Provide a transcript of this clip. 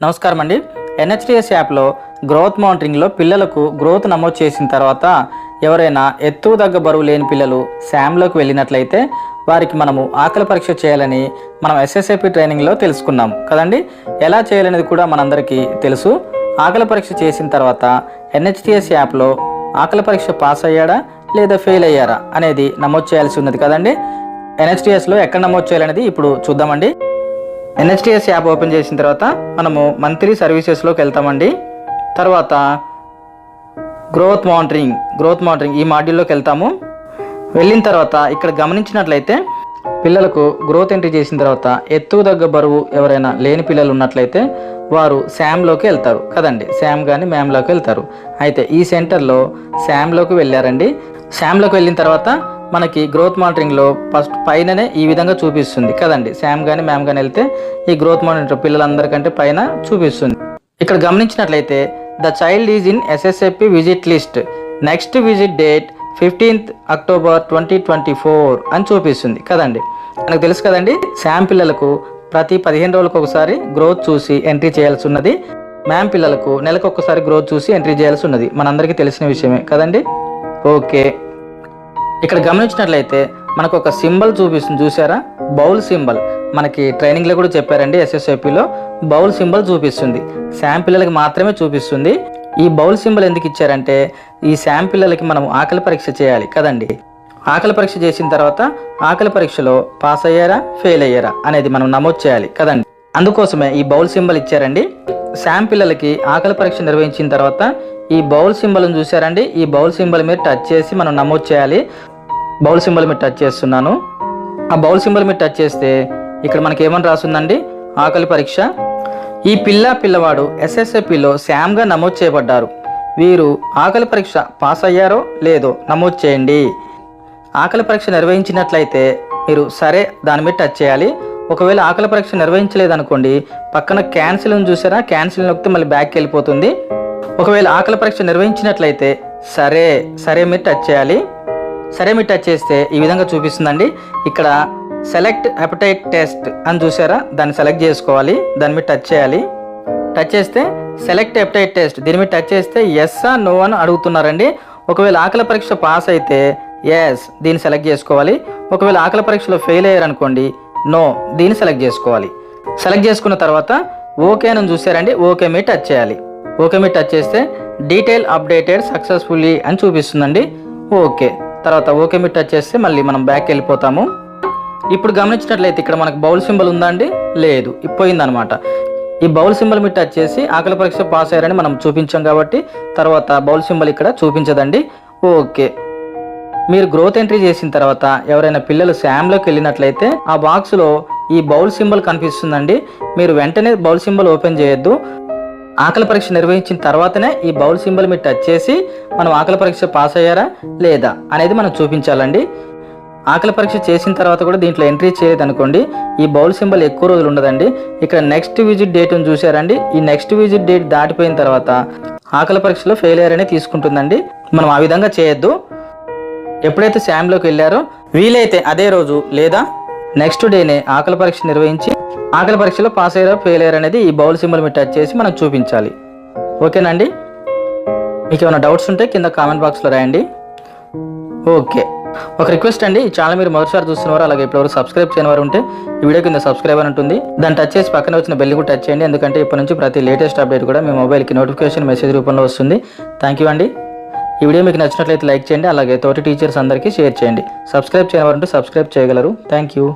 నమస్కారం అండి ఎన్హెచ్డిఎస్ యాప్లో గ్రోత్ మానిటరింగ్లో పిల్లలకు గ్రోత్ నమోదు చేసిన తర్వాత ఎవరైనా ఎత్తు దగ్గ బరువు లేని పిల్లలు శామ్లోకి వెళ్ళినట్లయితే వారికి మనము ఆకలి పరీక్ష చేయాలని మనం ఎస్ఎస్ఏపి ట్రైనింగ్లో తెలుసుకున్నాం కదండి. ఎలా చేయాలనేది కూడా మనందరికీ తెలుసు. ఆకలి పరీక్ష చేసిన తర్వాత ఎన్హెచ్డిఎస్ యాప్లో ఆకలి పరీక్ష పాస్ అయ్యాడా లేదా ఫెయిల్ అయ్యారా అనేది నమోదు చేయాల్సి ఉన్నది కదండి. ఎన్హెచ్డిఎస్లో ఎక్కడ నమోదు చేయాలనేది ఇప్పుడు చూద్దామండి. ఎన్హెచ్డిఎస్ యాప్ ఓపెన్ చేసిన తర్వాత మనము మంత్లీ సర్వీసెస్లోకి వెళ్తామండి. తర్వాత గ్రోత్ మానిటరింగ్ గ్రోత్ మానిటరింగ్ ఈ మాడ్యూల్లోకి వెళ్తాము. వెళ్ళిన తర్వాత ఇక్కడ గమనించినట్లయితే పిల్లలకు గ్రోత్ ఎంట్రీ చేసిన తర్వాత ఎత్తుకు దగ్గ బరువు ఎవరైనా లేని పిల్లలు ఉన్నట్లయితే వారు శామ్లోకి వెళ్తారు కదండి. శామ్ కానీ మ్యామ్లోకి వెళ్తారు. అయితే ఈ సెంటర్లో శామ్లోకి వెళ్ళారండి. శామ్లోకి వెళ్ళిన తర్వాత మనకి గ్రోత్ మానిటరింగ్లో ఫస్ట్ పైననే ఈ విధంగా చూపిస్తుంది. కదండి? శామ్ కానీ మ్యామ్ కానీ వెళ్తే ఈ గ్రోత్ మానిటర్ పిల్లలందరికంటే పైన చూపిస్తుంది. ఇక్కడ గమనించినట్లయితే the child is in SSFP visit list next visit date fifteenth October twenty twenty four అని చూపిస్తుంది. కదండి? మనకు తెలుసు కదండి శామ్ పిల్లలకు ప్రతి పదిహేను రోజులకు ఒకసారి గ్రోత్ చూసి ఎంట్రీ చేయాల్సి ఉన్నది. మ్యామ్ పిల్లలకు నెలకు ఒక్కసారి గ్రోత్ చూసి ఎంట్రీ చేయాల్సి ఉన్నది. మనందరికీ తెలిసిన విషయమే. కదండి? ఓకే ఇక్కడ గమనించినట్లయితే మనకు ఒక సింబల్ చూపిస్తుంది చూసారా బౌల్ సింబల్. మనకి ట్రైనింగ్లో కూడా చెప్పారండి ఎస్ఎస్ఐపిలో బౌల్ సింబల్ చూపిస్తుంది. శామ్ పిల్లలకి మాత్రమే చూపిస్తుంది. ఈ బౌల్ సింబల్ ఎందుకు ఇచ్చారంటే ఈ శామ్ పిల్లలకి మనం ఆకలి పరీక్ష చేయాలి కదండి. ఆకలి పరీక్ష చేసిన తర్వాత ఆకలి పరీక్షలో పాస్ అయ్యారా ఫెయిల్ అయ్యారా అనేది మనం నమోదు చేయాలి కదండి. అందుకోసమే ఈ బౌల్ సింబల్ ఇచ్చారండి. శామ్ పిల్లలకి ఆకలి పరీక్ష నిర్వహించిన తర్వాత ఈ బౌల్ సింబల్ని చూసారండి ఈ బౌల్ సింబల్ మీద టచ్ చేసి మనం నమోదు చేయాలి. బౌల్ సింబల్ మీద టచ్ చేస్తున్నాను. ఆ బౌల్ సింబల్ మీద టచ్ చేస్తే ఇక్కడ మనకి ఏమని రాస్తుందండి ఆకలి పరీక్ష. ఈ పిల్ల పిల్లవాడు ఎస్ఎస్ఏపిలో శామ్గా నమోదు చేయబడ్డారు. వీరు ఆకలి పరీక్ష పాస్ అయ్యారో లేదో నమోదు చేయండి. ఆకలి పరీక్ష నిర్వహించినట్లయితే మీరు సరే దాని మీద టచ్ చేయాలి. ఒకవేళ ఆకలి పరీక్ష నిర్వహించలేదనుకోండి పక్కన క్యాన్సిల్ని చూసారా? క్యాన్సిల్ నొక్కితే మళ్ళీ బ్యాక్కి వెళ్ళిపోతుంది. ఒకవేళ ఆకలి పరీక్ష నిర్వహించినట్లయితే సరే సరే మీరు టచ్ చేయాలి. సరే మీరు టచ్ చేస్తే ఈ విధంగా చూపిస్తుందండి. ఇక్కడ సెలెక్ట్ హెపటైట్ టెస్ట్ అని చూసారా? దాన్ని సెలెక్ట్ చేసుకోవాలి. దాని మీద టచ్ చేయాలి. టచ్ చేస్తే సెలెక్ట్ హెపటైట్ టెస్ట్. దీని మీద టచ్ చేస్తే ఎస్ ఆ నో అని అడుగుతున్నారండి. ఒకవేళ ఆకలి పరీక్ష పాస్ అయితే ఎస్ దీన్ని సెలెక్ట్ చేసుకోవాలి. ఒకవేళ ఆకలి పరీక్షలో ఫెయిల్ అయ్యారనుకోండి నో దీన్ని సెలెక్ట్ చేసుకోవాలి. సెలెక్ట్ చేసుకున్న తర్వాత ఓకే అని చూసారండి. ఓకే మీద టచ్ చేయాలి. ఓకే మీద టచ్ చేస్తే డీటెయిల్ అప్డేటెడ్ సక్సెస్ఫుల్లీ అని చూపిస్తుందండి. ఓకే. తర్వాత ఓకే మీద టచ్ చేస్తే మళ్ళీ మనం బ్యాక్ వెళ్ళిపోతాము. ఇప్పుడు గమనించినట్లయితే ఇక్కడ మనకు బౌల్ సింబల్ ఉందా అండి? లేదు. పోయిందనమాట. ఈ బౌల్ సింబల్ మీద టచ్ చేసి ఆకలి పరీక్ష పాస్ అయ్యారని మనం చూపించాం కాబట్టి తర్వాత బౌల్ సింబల్ ఇక్కడ చూపించదండి. ఓకే. మీరు గ్రోత్ ఎంట్రీ చేసిన తర్వాత ఎవరైనా పిల్లలు శామ్లోకి వెళ్ళినట్లయితే ఆ బాక్స్లో ఈ బౌల్ సింబల్ కనిపిస్తుందండి. మీరు వెంటనే బౌల్ సింబల్ ఓపెన్ చేయొద్దు. ఆకలి పరీక్ష నిర్వహించిన తర్వాతనే ఈ బౌల్ సింబల్ మీ టచ్ చేసి మనం ఆకలి పరీక్ష పాస్ అయ్యారా లేదా అనేది మనం చూపించాలండి. ఆకలి పరీక్ష చేసిన తర్వాత కూడా దీంట్లో ఎంట్రీ చేయలేదనుకోండి ఈ బౌల్ సింబల్ ఎక్కువ రోజులు ఉండదండి. ఇక్కడ నెక్స్ట్ విజిట్ డేట్ చూసారండి ఈ నెక్స్ట్ విజిట్ డేట్ దాటిపోయిన తర్వాత ఆకలి పరీక్షలో ఫెయిల్ అయ్యారని తీసుకుంటుందండి. మనం ఆ విధంగా చేయొద్దు. ఎప్పుడైతే శామ్లోకి వెళ్ళారో వీలైతే అదే రోజు లేదా నెక్స్ట్ డేనే ఆకలి పరీక్ష నిర్వహించి ఆకలి పరీక్షలో పాస్ అయ్యారో ఫెయిల్ అయ్యారు అనేది ఈ బౌల్ సింబల్ మీద టచ్ చేసి మనం చూపించాలి. ఓకేనండి? మీకు ఏమైనా డౌట్స్ ఉంటే కింద కామెంట్ బాక్స్లో రాయండి. ఓకే. ఒక రిక్వెస్ట్ అండి ఈ ఛానల్ మీరు మొదటిసారి చూస్తున్నవారు అలాగే ఇప్పుడు సబ్స్క్రైబ్ చేయని వారు ఉంటే ఈ వీడియో కింద సబ్స్క్రైబ్ అని ఉంటుంది. దాన్ని టచ్ చేసి పక్కన వచ్చిన బెల్ కూడా టచ్ చేయండి ఎందుకంటే ఇప్పటి నుంచి ప్రతి లేటెస్ట్ అప్డేట్ కూడా మీ మొబైల్కి నోటిఫికేషన్ మెసేజ్ రూపంలో వస్తుంది. థ్యాంక్ యూ అండి. ఈ వీడియో మీకు నచ్చినట్లయితే లైక్ చేయండి అలాగే తోటి టీచర్స్ అందరికీ షేర్ చేయండి. సబ్స్క్రైబ్ చేయని ఉంటే సబ్స్క్రైబ్ చేయగలరు. Thank you